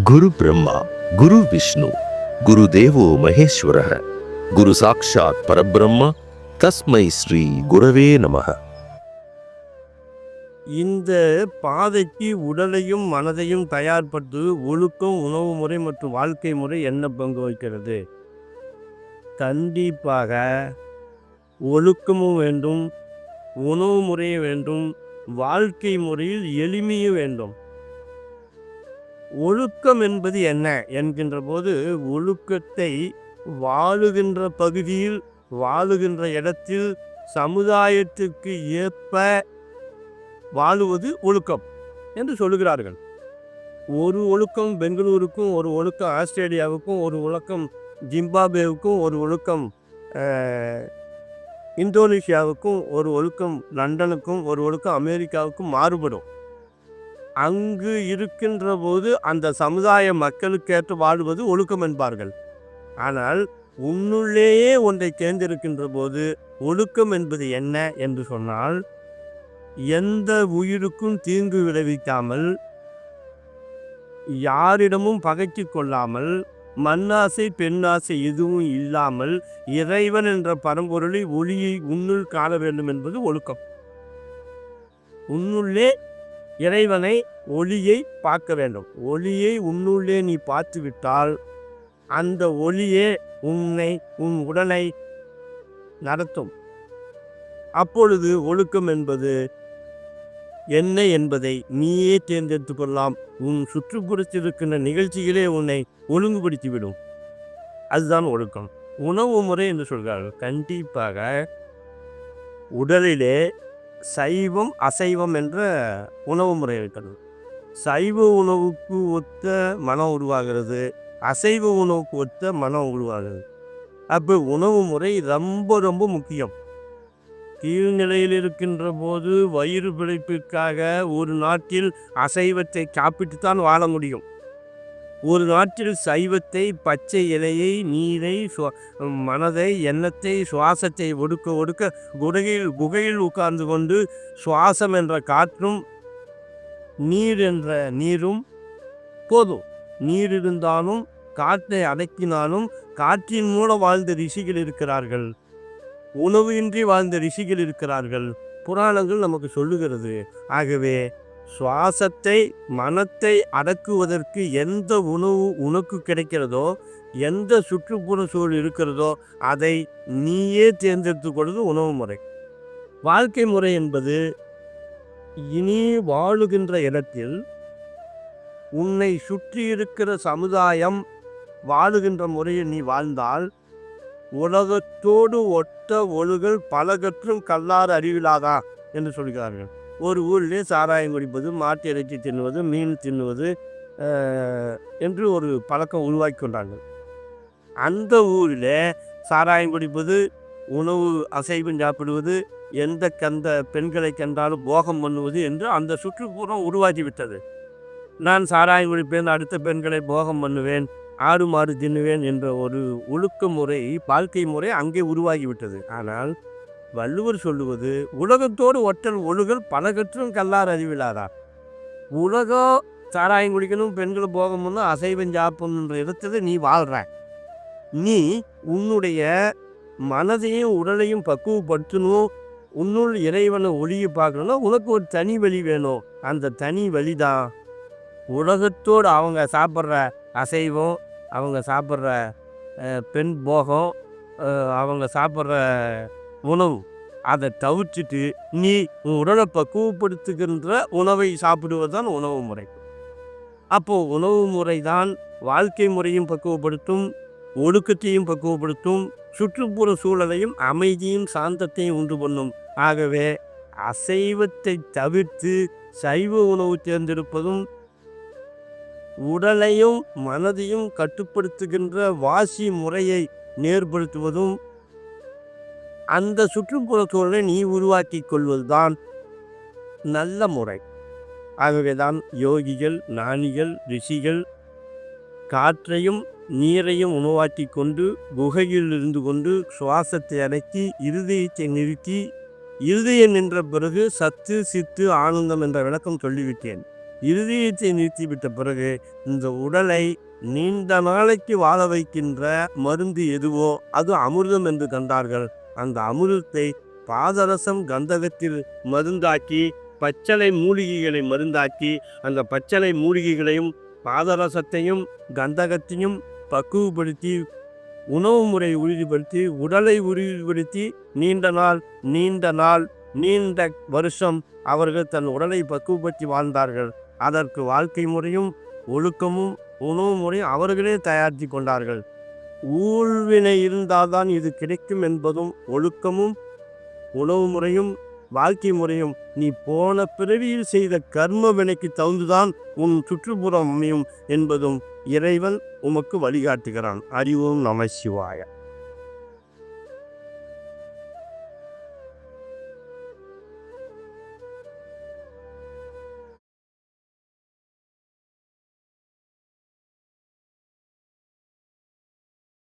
குரு பிரம்மா குரு விஷ்ணு குரு தேவோ மகேஸ்வர குரு சாக்ஷாத் பரபிரம்மா தஸ்மை ஸ்ரீ குரவே நமக இந்த பாதைக்கு உடலையும் மனதையும் தயார்படுத்து ஒழுக்கம் உணவு முறை மற்றும் வாழ்க்கை முறை என்ன பங்கு வகிக்கிறது? கண்டிப்பாக ஒழுக்கமும் வேண்டும் உணவு முறையும் வேண்டும் வாழ்க்கை முறையில் எளிமையும் வேண்டும். ஒழுக்கம் என்பது என்ன என்கின்ற போது ஒழுக்கத்தை வாழுகின்ற பகுதியில் வாழுகின்ற இடத்தில் சமுதாயத்திற்கு ஏற்ப வாழுவது ஒழுக்கம் என்று சொல்லுகிறார்கள். ஒரு ஒழுக்கம் பெங்களூருக்கும் ஒரு ஒழுக்கம் ஆஸ்திரேலியாவுக்கும் ஒரு ஒழுக்கம் ஜிம்பாப்வேவுக்கும் ஒரு ஒழுக்கம் இந்தோனேஷியாவுக்கும் ஒரு ஒழுக்கம் லண்டனுக்கும் ஒரு ஒழுக்கம் அமெரிக்காவுக்கும் மாறுபடும். அங்கு இருக்கின்ற போது அந்த சமுதாய மக்களுக்கேற்று வாழ்வது ஒழுக்கம் என்பார்கள். ஆனால் உன்னுள்ளேயே ஒன்றை தேர்ந்தெடுக்கின்ற போது ஒழுக்கம் என்பது என்ன என்று சொன்னால் எந்த உயிருக்கும் தீங்கு விளைவிக்காமல் யாரிடமும் பகைச்சு கொள்ளாமல் மண்ணாசை பெண்ணாசை எதுவும் இல்லாமல் இறைவன் என்ற பரம்பொருளை ஒளியை உன்னுள் காண வேண்டும் என்பது ஒழுக்கம். உன்னுள்ளே இறைவனை ஒளியை பார்க்க வேண்டும். ஒளியை உன்னுள்ளே நீ பார்த்து விட்டால் அந்த ஒளியே உன்னை உன் உடலை நடத்தும். அப்பொழுது ஒழுக்கம் என்பது என்ன என்பதை நீயே தேர்ந்தெடுத்து கொள்ளலாம். உன் சுற்றுப்புறத்தில் இருக்கின்ற நிகழ்ச்சிகளே உன்னை ஒழுங்குபடுத்திவிடும். அதுதான் ஒழுக்கம். உணவு முறை என்று சொல்கிறார்கள். கண்டிப்பாக உடலிலே சைவம் அசைவம் என்ற உணவு முறை இருக்கிறது சைவ உணவுக்கு ஒத்த மனம் உருவாகிறது அசைவ உணவுக்கு ஒத்த மனம் உருவாகிறது. அப்போ உணவு முறை ரொம்ப ரொம்ப முக்கியம். கீழ்நிலையில் இருக்கின்ற போது வயிறு பிழைப்பிற்காக ஒரு நாட்டில் அசைவத்தை சாப்பிட்டு தான் வாழ முடியும். ஒரு நாட்டில் சைவத்தை பச்சை இலையை நீரை மனதை எண்ணத்தை சுவாசத்தை ஒடுக்க ஒடுக்க குகையில் குகையில் உட்கார்ந்து கொண்டு சுவாசம் என்ற காற்றும் நீர் என்ற நீரும் போதும். நீர் இருந்தாலும் காற்றை அடக்கினாலும் காற்றின் மூலம் வாழ்ந்த ரிஷிகள் இருக்கிறார்கள். உணவு இன்றி வாழ்ந்த ரிஷிகள் இருக்கிறார்கள். புராணங்கள் நமக்கு சொல்லுகிறது. ஆகவே சுவாசத்தை மனத்தை அடக்குவதற்கு எந்த உணவு உனக்கு கிடைக்கிறதோ எந்த சுற்றுப்புற சூழல் இருக்கிறதோ அதை நீயே தேர்ந்தெடுத்துக் கொள்வது உணவு முறை. வாழ்க்கை முறை என்பது இனி வாழுகின்ற இடத்தில் உன்னை சுற்றி இருக்கிற சமுதாயம் வாழுகின்ற முறையில் நீ வாழ்ந்தால் உலகத்தோடு ஒட்ட ஒழுகல் பலகற்றும் கல்லாறு அறிவிலாதா என்று சொல்கிறார்கள். ஒரு ஊரிலே சாராயம் குடிப்பது மாட்டு இறைச்சி தின்னுவது மீன் தின்னுவது என்று ஒரு பழக்கம் உருவாக்கி கொண்டாங்க அந்த ஊரில் சாராயம் குடிப்பது உணவு அசைவம் சாப்பிடுவது எந்த கந்த பெண்களை கண்டாலும் போகம் பண்ணுவது என்று அந்த சுற்றுப்புறம் உருவாகிவிட்டது. நான் சாராயம் குடிப்பேன் அடுத்த பெண்களை போகம் பண்ணுவேன் ஆடு மாடு தின்னுவேன் என்ற ஒரு ஒழுக்க முறை வாழ்க்கை முறை அங்கே உருவாகிவிட்டது. ஆனால் வள்ளுவர் சொல்லுவது உலகத்தோடு ஒற்றல் ஒழுகல் பலகற்றும் கல்லார் அறிவிலாரா? உலகம் சாராயம் குடிக்கணும் பெண்களை போகம் அசைவம் சாப்பிடணுன்ற இடத்துல நீ வாழ்கிற நீ உன்னுடைய மனதையும் உடலையும் பக்குவப்படுத்தணும் உன்னுள் இறைவனை ஒளியை பார்க்கணும்னா உனக்கு ஒரு தனி வழி வேணும். அந்த தனி வழி தான் உலகத்தோடு அவங்க சாப்பிட்ற அசைவம் அவங்க சாப்பிட்ற பெண் போகம் அவங்க சாப்பிட்ற உணவு. அதை தவிர்த்துட்டு நீ உன் உடலை பக்குவப்படுத்துகின்ற உணவை சாப்பிடுவது தான் உணவு முறை. அப்போது உணவு முறை தான் வாழ்க்கை முறையும் பக்குவப்படுத்தும் ஒழுக்கத்தையும் பக்குவப்படுத்தும் சுற்றுப்புற சூழலையும் அமைதியும் சாந்தத்தையும் உண்டு பண்ணும். ஆகவே அசைவத்தை தவிர்த்து சைவ உணவு தேர்ந்தெடுப்பதும் உடலையும் மனதையும் கட்டுப்படுத்துகின்ற வாசி முறையை நேர்படுத்துவதும் அந்த சுற்றுப்புற சூழலை நீ உருவாக்கி கொள்வதுதான் நல்ல முறை. ஆகவேதான் யோகிகள் ஞானிகள் ரிஷிகள் காற்றையும் நீரையும் உணவாக்கி கொண்டு குகையில் இருந்து கொண்டு சுவாசத்தை அடக்கி இருதயத்தை நிறுத்தி இருதயம் நின்ற பிறகு சத்து சித்து ஆனந்தம் என்ற விளக்கம் சொல்லிவிட்டேன். இருதயத்தை நிறுத்திவிட்ட பிறகு இந்த உடலை நீண்ட நாளைக்கு வாழ வைக்கின்ற மருந்து எதுவோ அது அமிர்தம் என்று கண்டார்கள். அந்த அமிர்தத்தை பாதரசம் கந்தகத்தில் மருந்தாக்கி பச்சளை மூலிகைகளை மருந்தாக்கி அந்த பச்சளை மூலிகைகளையும் பாதரசத்தையும் கந்தகத்தையும் பக்குவப்படுத்தி உணவு முறை உறுதிப்படுத்தி உடலை உறுதிப்படுத்தி நீண்ட நாள் நீண்ட நாள் நீண்ட வருஷம் அவர்கள் தன் உடலை பக்குவப்படுத்தி வாழ்ந்தார்கள். அதற்கு வாழ்க்கை முறையும் ஒழுக்கமும் உணவு முறையும் அவர்களே தயாரித்து கொண்டார்கள். ஊழ்வினை இருந்தால்தான் இது கிடைக்கும் என்பதும் ஒழுக்கமும் உணவு முறையும் வாழ்க்கை முறையும். நீ போன பிறவியில் செய்த கர்ம வினைக்கு தகுந்துதான் உன் சுற்றுப்புறம் அமையும் என்பதும் இறைவன் உமக்கு வழிகாட்டுகிறான். அறிவும் நம